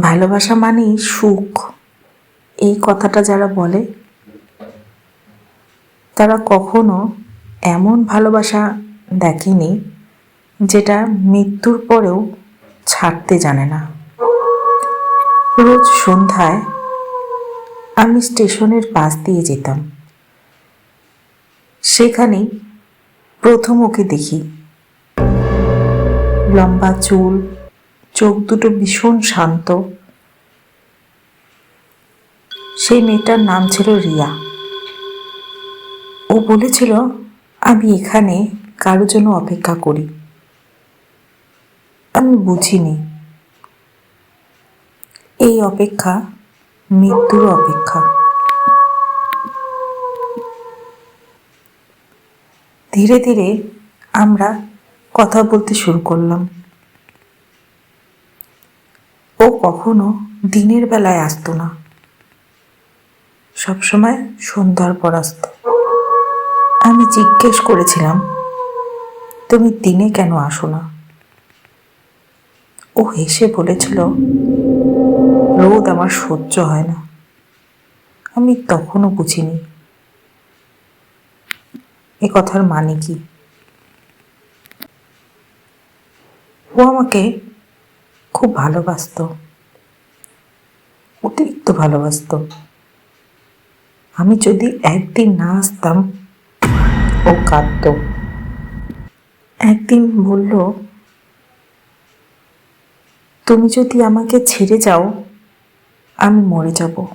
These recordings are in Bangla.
ভালোবাসা মানেই সুখ। এই কথাটা যারা বলে, তারা কখনো এমন ভালোবাসা দেখেনি যেটা মৃত্যুর পরেও ছাড়তে জানে না। রোজ সন্ধ্যায় আমি স্টেশনের পাশ দিয়ে যেতাম। সেখানেই প্রথম ওকে দেখি। লম্বা চুল চোখ দুটো ভীষণ শান্ত। সেই মেয়েটার নাম ছিল রিয়া। ও বলেছিল, আমি এখানে কারও জন্য অপেক্ষা করি। আমি বুঝিনি। এই অপেক্ষা মৃত্যুর অপেক্ষা। ধীরে ধীরে আমরা কথা বলতে শুরু করলাম। ও কখনো দিনের বেলায় আসতো না। সবসময় সন্ধ্যার পর আসতো। আমি জিজ্ঞেস করেছিলাম, তুমি দিনে কেন আসো না? ও হেসে বলেছিল, রোদ আমার সহ্য হয় না। আমি তখনও বুঝিনি। এ কথার মানে কি? ও আমাকে খুব ভালোবাসতো। অতিরিক্ত ভালোবাসতো। আমি যদি একদিন না আসতাম, ও কাঁদতো। একদিন বলল, তুমি যদি আমাকে ছেড়ে যাও, আমি মরে যাব।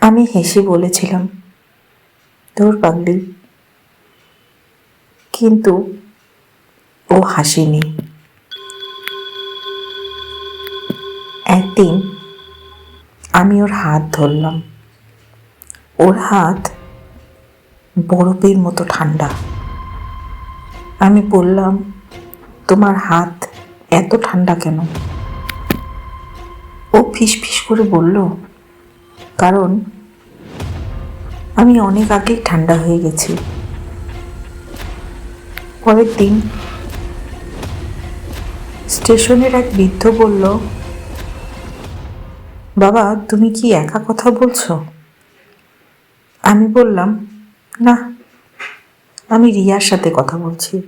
আমি হেসে বলেছিলাম, তোর পাগলি। কিন্তু ও হাসিনি। একদিন আমি ওর হাত ধরলাম। ওর হাত বরফের মতো ঠান্ডা। আমি বললাম, তোমার হাত এত ঠান্ডা কেন? ও ফিস ফিস করে বলল, কারণ আমি অনেক আগেই ঠান্ডা হয়ে গেছি। পরের দিন স্টেশনের এক বৃদ্ধ বলল বাবা, তুমি কি একা কথা বলছো? আমি বললাম, না, আমি রিয়ার সাথে কথা বলছি।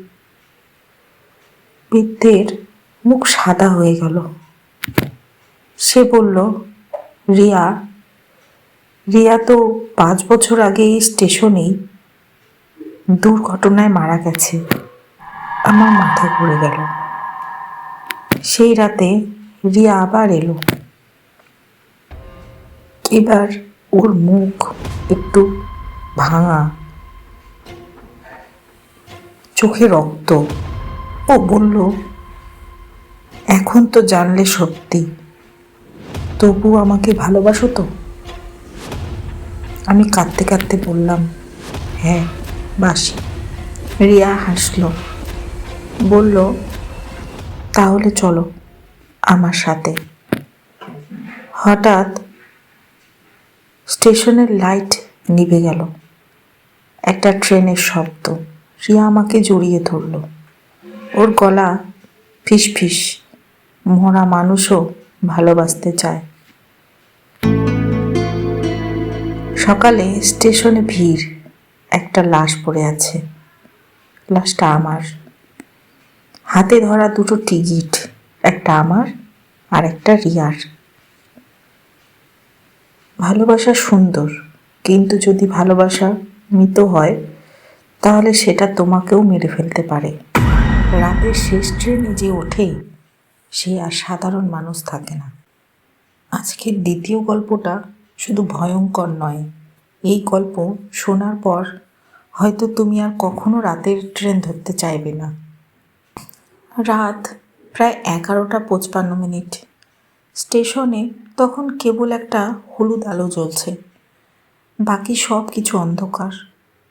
বৃদ্ধের মুখ সাদা হয়ে গেল। সে বলল, রিয়া রিয়া তো পাঁচ বছর আগে এই স্টেশনেই দুর্ঘটনায় মারা গেছে। আমার মাথা ঘুরে গেল। সেই রাতে রিয়া আবার এলো। এবার ওর মুখ একটু ভাঙা। চোখে রক্ত। ও বলল, এখন তো জানলে সত্যি। তবু আমাকে ভালোবাসো তো? আমি কাঁদতে কাঁদতে বললাম হ্যাঁ বাসি। রিয়া হাসলো, বলল, তাহলে চলো আমার সাথে। হঠাৎ স্টেশনের লাইট নিভে গেল। একটা ট্রেনের শব্দ। রিয়া আমাকে জড়িয়ে ধরল। ওর গলা ফিস মরা মানুষও ভালোবাসতে চায়। সকালে স্টেশনে ভিড়। একটা লাশ পড়ে আছে। লাশটা আমার। হাতে ধরা দুটো টিকিট। একটা আমার আর একটা রিয়ার। ভালোবাসা সুন্দর, কিন্তু যদি ভালোবাসা মৃত হয়, তাহলে সেটা তোমাকেও মেরে ফেলতে পারে। রাতের শেষ ট্রেনে যে ওঠে সে আর সাধারণ মানুষ থাকে না। আজকের দ্বিতীয় গল্পটা শুধু ভয়ঙ্কর নয়, এই গল্প শোনার পর হয়তো তুমি আর কখনো রাতের ট্রেন ধরতে চাইবে না। রাত প্রায় এগারোটা পঁচপান্ন মিনিট। স্টেশনে তখন কেবল একটা হলুদ আলো জ্বলছে। বাকি সব কিছু অন্ধকার।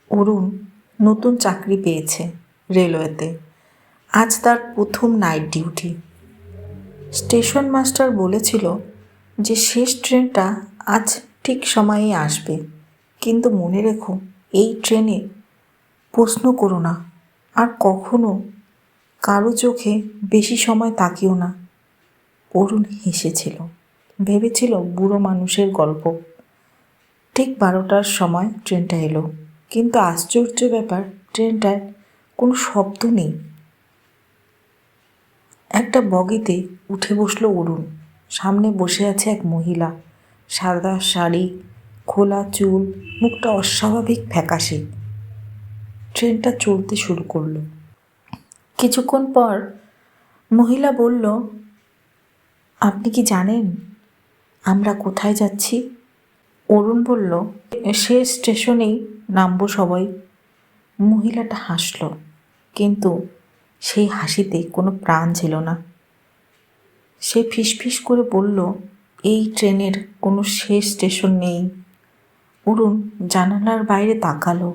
অরুণ নতুন চাকরি পেয়েছে রেলওয়েতে। আজ তার প্রথম নাইট ডিউটি। স্টেশন মাস্টার বলেছিল যে শেষ ট্রেনটা আজ ঠিক সময়ে আসবে। কিন্তু মনে রেখো, এই ট্রেনে প্রশ্ন করো না। আর কখনো কারও চোখে বেশি সময় তাকিও না। অরুণ হেসেছিল। ভেবেছিল বুড়ো মানুষের গল্প। ঠিক বারোটার সময় ট্রেনটা এলো। কিন্তু আশ্চর্য ব্যাপার, ট্রেনটার কোনো শব্দ নেই। একটা বগিতে উঠে বসল অরুণ। সামনে বসে আছে এক মহিলা। সাদা শাড়ি, খোলা চুল, মুখটা অস্বাভাবিক ফ্যাকাশে। ট্রেনটা চলতে শুরু করল। কিছুক্ষণ পর মহিলা বলল আপনি কি জানেন আমরা কোথায় যাচ্ছি? অরুণ বলল, সে স্টেশনেই নামবো সবাই। মহিলাটা হাসল, কিন্তু সেই হাসিতে কোনো প্রাণ ছিল না। সে ফিসফিস করে বলল, এই ট্রেনের কোনো শেষ স্টেশন নেই। অরুণ জানালার বাইরে তাকালো,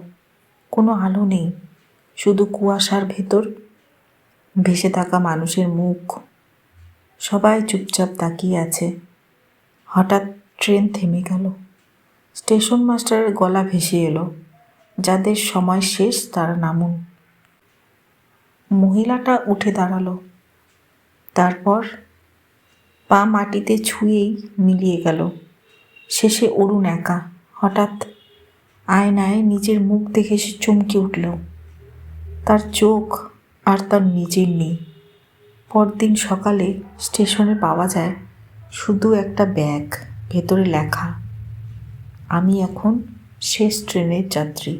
কোনো আলো নেই, শুধু কুয়াশার ভেতর ভেসে থাকা মানুষের মুখ। সবাই চুপচাপ তাকিয়ে আছে। হঠাৎ ট্রেন থেমে গেল। স্টেশন মাস্টারের গলা ভেসে এলো, যাদের সময় শেষ তারা নামুন। মহিলাটা উঠে দাঁড়াল। তারপর পা মাটিতে ছুঁয়েই মিলিয়ে গেল। শেষে অরুণ একা। হঠাৎ আয়নায় নিজের মুখ দেখে সে চমকে উঠল। তার চোখ আর তার নিজের নেই। পরদিন সকালে স্টেশনে পাওয়া যায় শুধু একটা ব্যাগ, ভেতরে লেখা, আমি এখন শেষ ট্রেনের যাত্রী।